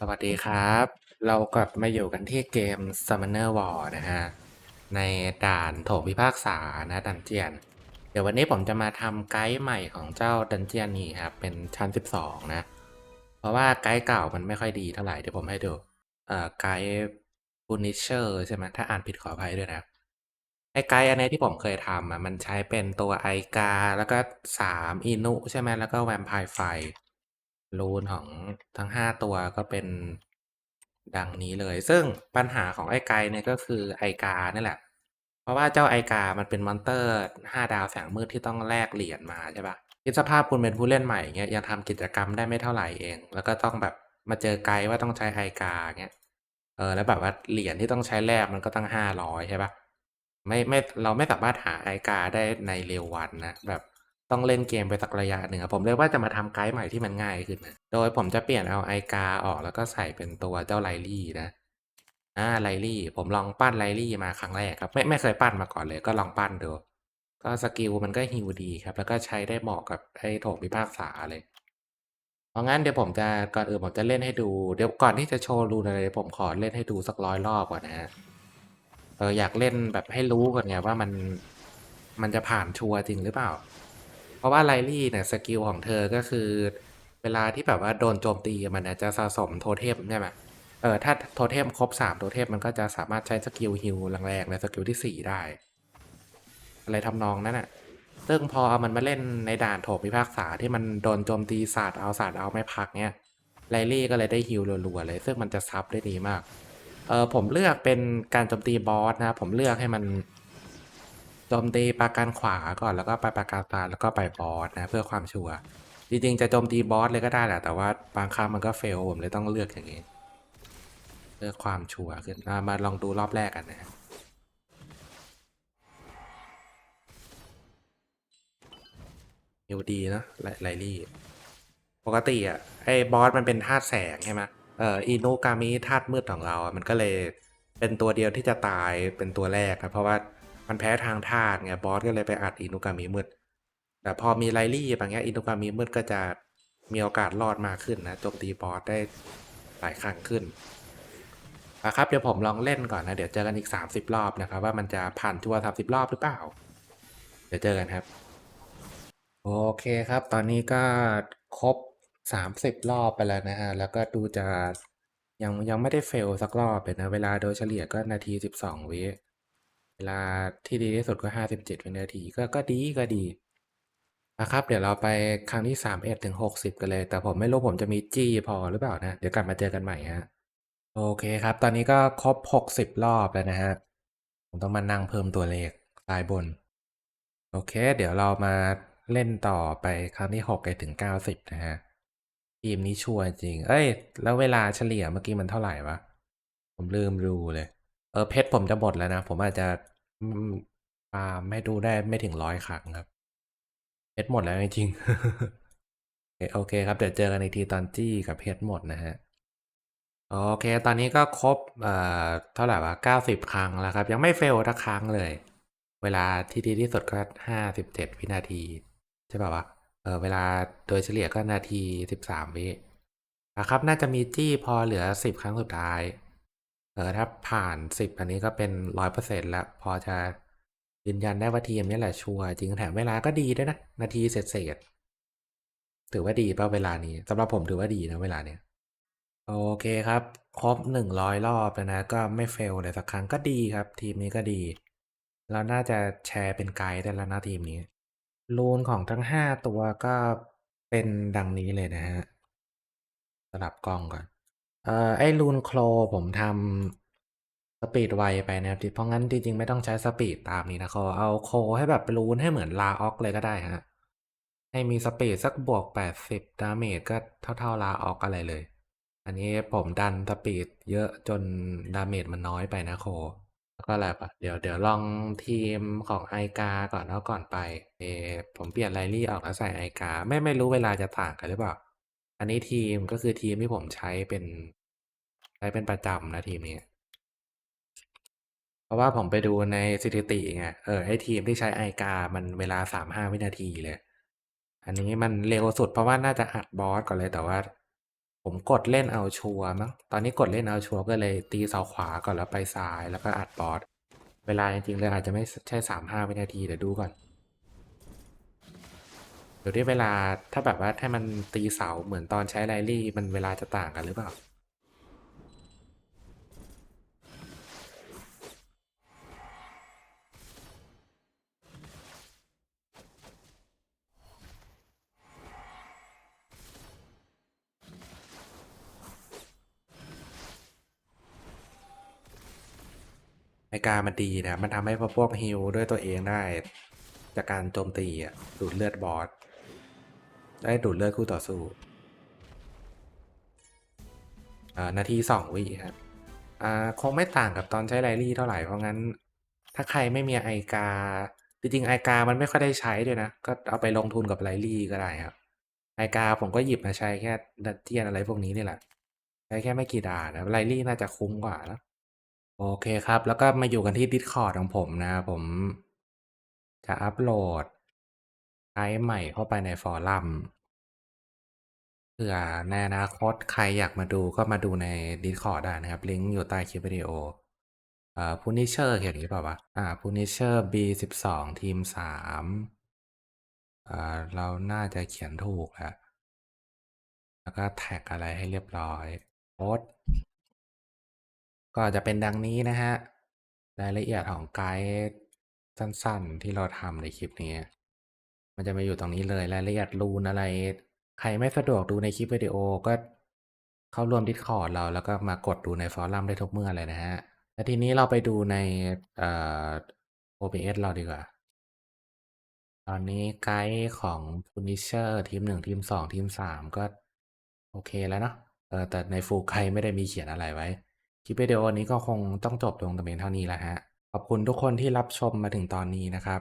สวัสดีครับ เรากลับมาอยู่กันที่เกม Summoner War นะฮะ ในด่านโถพิพากษานะดันเจียน เดี๋ยววันนี้ผมจะมาทำไกด์ใหม่ของเจ้าดันเจียนนี้ครับ เป็นชั้น 12 นะ เพราะว่าไกด์เก่ามันไม่ค่อยดีเท่าไหร่เดี๋ยวผมให้ดูเอ่อไกด์ Punisher ใช่ไหมถ้าอ่านผิดขออภัยด้วยนะไอ้ไกด์อันนี้ที่ผมเคยทำอะมันใช้เป็นตัวไอกา แล้วก็สามอินุใช่ไหมแล้วก็แวมไพร์ไฟ รูนของทั้งห้าตัวก็เป็นดังนี้เลย ซึ่งปัญหาของไอ้ไกเนี่ยก็คือไอกานี่แหละ เพราะว่าเจ้าไอกา มันเป็นมอนเตอร์ห้าดาวแสงมืดที่ต้องแลกเหรียญมาใช่ปะคิดสภาพคุณเป็นผู้เล่นใหม่เงี้ยยังทำกิจกรรมได้ไม่เท่าไหร่เอง แล้วก็ต้องแบบมาเจอไกด์ว่าต้องใช้ไอกาเงี้ย เออแล้วแบบว่าเหรียญที่ต้องใช้แลกมันก็ตั้งห้าร้อยใช่ปะไม่ไม่เราไม่สามารถหาไอกาได้ในเร็ววันนะแบบ ต้องเล่นเกมไปสักระยะหนึ่งอะผมเลยว่าจะมาทำไกด์ใหม่ที่มันง่ายขึ้นนะโดยผมจะเปลี่ยนเอาไอกาออกแล้วก็ใส่เป็นตัวเจ้าไลลี่นะอ่าไลลี่ ผมลองปั้นไลลี่มาครั้งแรกครับ ไม่ไม่เคยปั้นมาก่อนเลยก็ลองปั้นดูก็สกิลมันก็ฮิวดีครับ แล้วก็ใช้ได้เหมาะกับไอ้โถงพิพากษาเลย เพราะงั้นเดี๋ยวผมจะก่อนอื่นผมจะเล่นให้ดู เดี๋ยวก่อนที่จะโชว์รูนอะไรผมขอเล่นให้ดูสักร้อยรอบก่อนนะฮะเอออยากเล่นแบบให้รู้ก่อนไงว่ามันมันจะผ่านชัวร์จริงหรือเปล่า เพราะว่าไลลี่เนี่ยสกิลของเธอก็คือ เวลาที่แบบว่าโดนโจมตีมันเนี่ยจะสะสมโทเทมใช่ไหมเออถ้าโทเทมครบสามโทเทมมันก็จะสามารถใช้สกิลฮิลแรงๆในสกิลที่สี่ได้ อะไรทำนองนั้นอะซึ่งพอเอามันมาเล่นในด่านโถพิพากษาที่มันโดนโจมตีศาสตร์เอาศาสตร์เอาไม่พักเนี่ยไลลี่ก็เลยได้ฮิลรัวๆเลย ซึ่งมันจะซับได้ดีมากเออผมเลือกเป็นการโจมตีบอสนะ ผมเลือกให้มัน โจมตีปราการขวาก่อนแล้วก็ไปปราการซ้ายแล้วก็ไปบอสนะเพื่อความชัวร์จริงๆจะโจมตีบอสเลยก็ได้แหละแต่ว่าบางครั้งมันก็เฟลผมเลยต้องเลือกอย่างนี้เพื่อความชัวร์ขึ้นมาลองดูรอบแรกกันนะฮิวดีนะไลไลลี่ปกติอะไอ้บอสมันเป็นธาตุแสงใช่ไหมเอ่ออินุกามิธาตุมืดของเราอะมันก็เลยเป็นตัวเดียวที่จะตายเป็นตัวแรกครับเพราะว่า มันแพ้ทางธาตุไงบอสก็เลยไปอัดอินุกามิมืด แต่พอมีไลลี่บางอย่างอินุกามิมืดก็จะมีโอกาสรอดมากขึ้นนะโจมตีบอสได้หลายครั้งขึ้นอะครับเดี๋ยวผมลองเล่นก่อนนะ เดี๋ยวเจอกันอีก 30 รอบนะครับ ว่ามันจะผ่านชัวร์30รอบหรือเปล่า เดี๋ยวเจอกันครับ โอเคครับ ตอนนี้ก็ครบสามสิบรอบไปแล้วนะฮะ แล้วก็ดูจะยังยังไม่ได้เฟลสักรอบเลยนะ เวลาโดยเฉลี่ยก็นาทีสิบสองวิ เวลาที่ดีที่สุดก็ห้าสิบเจ็ดวินาทีก็ก็ดีก็ดีนะครับ เดี๋ยวเราไปครั้งที่สามเอ็ดถึงหกสิบกันเลย แต่ผมไม่รู้ผมจะมีจี้พอหรือเปล่านะ เดี๋ยวกลับมาเจอกันใหม่ฮะ โอเคครับ ตอนนี้ก็ครบหกสิบรอบแล้วนะฮะ ผมต้องมานั่งเพิ่มตัวเลขซ้ายบน โอเค เดี๋ยวเรามาเล่นต่อไปครั้งที่หกไปถึงเก้าสิบนะฮะ ทีมนี้ชัวร์จริง เอ้ย แล้วเวลาเฉลี่ยเมื่อกี้มันเท่าไหร่วะ ผมลืมดูเลย ออเพชรผมจะหมดแล้วนะ ผมอาจจะอืมฟาร์มให้ดูได้ไม่ถึงร้อยครั้งครับ เพชรหมดแล้วจริงโอเคครับ เดี๋ยวเจอกันอีกทีตอนจี้กับเพชรหมดนะฮะโอเค ตอนนี้ก็ครบเอ่อเท่าไหร่วะเก้าสิบครั้งแล้วครับ ยังไม่เฟลทักครั้งเลย เวลาที่ดีที่สุดก็ห้าสิบเจ็ดวินาที ใช่ป่าวะเออเวลาโดยเฉลี่ยก็นาทีสิบสามวินะครับ น่าจะมีจี้พอเหลือสิบครั้งสุดท้าย เออถ้าผ่านสิบอันนี้ก็เป็นร้อยเปอร์เซ็นแล้ว พอจะยืนยันได้ว่าทีมนี้แหละชัวร์จริงแถมเวลาก็ดีด้วยนะ นาทีเศษๆถือว่าดีป่ะเวลานี้สำหรับผมถือว่าดีนะเวลาเนี้ยโอเคครับ ครบหนึ่งร้อยรอบแล้วนะ ก็ไม่เฟลเลยสักครั้งก็ดีครับ ทีมนี้ก็ดี เราน่าจะแชร์เป็นไกด์ได้แล้วนะทีมนี้รูนของทั้งห้าตัวก็เป็นดังนี้เลยนะฮะสลับกล้องก่อน เอ่อไอ้รูนโคลผมทำสปีดไวไปนะครับเพราะงั้นจริงๆ ไม่ต้องใช้สปีดตามนี้นะเขาเอาโคให้แบบรูนให้เหมือนลาออกเลยก็ได้ฮะ ให้มีสปีดสักบวกแปดสิบดาเมจก็เท่าๆลาออกอะไรเลย อันนี้ผมดันสปีดเยอะจนดาเมจมันน้อยไปนะโค แล้วก็อะไรปะเดี๋ยวเดี๋ยวลองทีมของไอกาก่อนแล้วก่อนไป เอผมเปลี่ยนไลลี่ออกแล้วใส่ไอกาไม่ไม่รู้เวลาจะต่างกันหรือเปล่า อันนี้ทีมก็คือทีมที่ผมใช้เป็น ใช้เป็นประจำนะทีมนี้ เพราะว่าผมไปดูในสถิติไงเออไอทีมที่ใช้ไอกา มันเวลาสามห้าวินาทีเลย อันนี้มันเร็วสุดเพราะว่าน่าจะอัดบอสก่อนเลยแต่ว่า ผมกดเล่นเอาชัวร์มั้งตอนนี้กดเล่นเอาชัวร์ก็เลยตีเสาขวาก่อนแล้วไปซ้ายแล้วก็อัดบอสเวลาจริงๆเลยอาจจะไม่ใช่35วินาทีเดี๋ยวดูก่อนเดี๋ยวที่เวลาถ้าแบบว่าให้มันตีเสาเหมือนตอนใช้ไลลี่มันเวลาจะต่างกันหรือเปล่า ไอกามันดีนะ มันทำให้พวกฮิลด้วยตัวเองได้ จากการโจมตีอะ ดูดเลือดบอส ได้ดูดเลือดคู่ต่อสู้อ่านาทีสองวิครับอ่าคงไม่ต่างกับตอนใช้ไลลี่เท่าไหร่ เพราะงั้น ถ้าใครไม่มีไอกา จริงๆไอกา มันไม่ค่อยได้ใช้ด้วยนะ ก็เอาไปลงทุนกับไลลี่ก็ได้ครับ ไอกาผมก็หยิบมาใช้แค่ดันเจียนอะไรพวกนี้นี่แหละ ใช้แค่ไม่กี่ดานนะไลลี่น่าจะคุ้มกว่านะ โอเคครับ แล้วก็มาอยู่กันที่ Discord ของผมนะผม จะอัปโหลดไอต์ใหม่เข้าไปในฟอรัมเผื่อในอนาคตใครอยากมาดูก็มาดูใน Discord ได้นะครับ ลิงก์อยู่ใต้คลิปวิดีโออ่า Punisher เขียนอย่างนี้เปล่าวะอ่า Punisher B12 ทีมสามอ่าเราน่าจะเขียนถูกแล้วแล้วก็แท็กอะไรให้เรียบร้อยโพส ก็จะเป็นดังนี้นะฮะ รายละเอียดของไกด์สั้นๆ ที่เราทำในคลิปนี้ มันจะมาอยู่ตรงนี้เลยรายละเอียดรูนอะไร ใครไม่สะดวกดูในคลิปวิดีโอก็เข้าร่วม Discord เราแล้วก็มากดดูในฟอรัมได้ทุกเมื่อเลยนะฮะ แล้วทีนี้เราไปดูในเอ่อ OBS เราดีกว่า ตอนนี้ไกด์ของ Punisher ทีม1ทีม2ทีม3ก็โอเคแล้วเนาะเออแต่ใน Full Guide ไม่ได้มีเขียนอะไรไว้ คลิปวิดีโอนี้ก็คงต้องจบลงแต่เพียงเท่านี้แหละครับขอบคุณทุกคนที่รับชมมาถึงตอนนี้นะครับ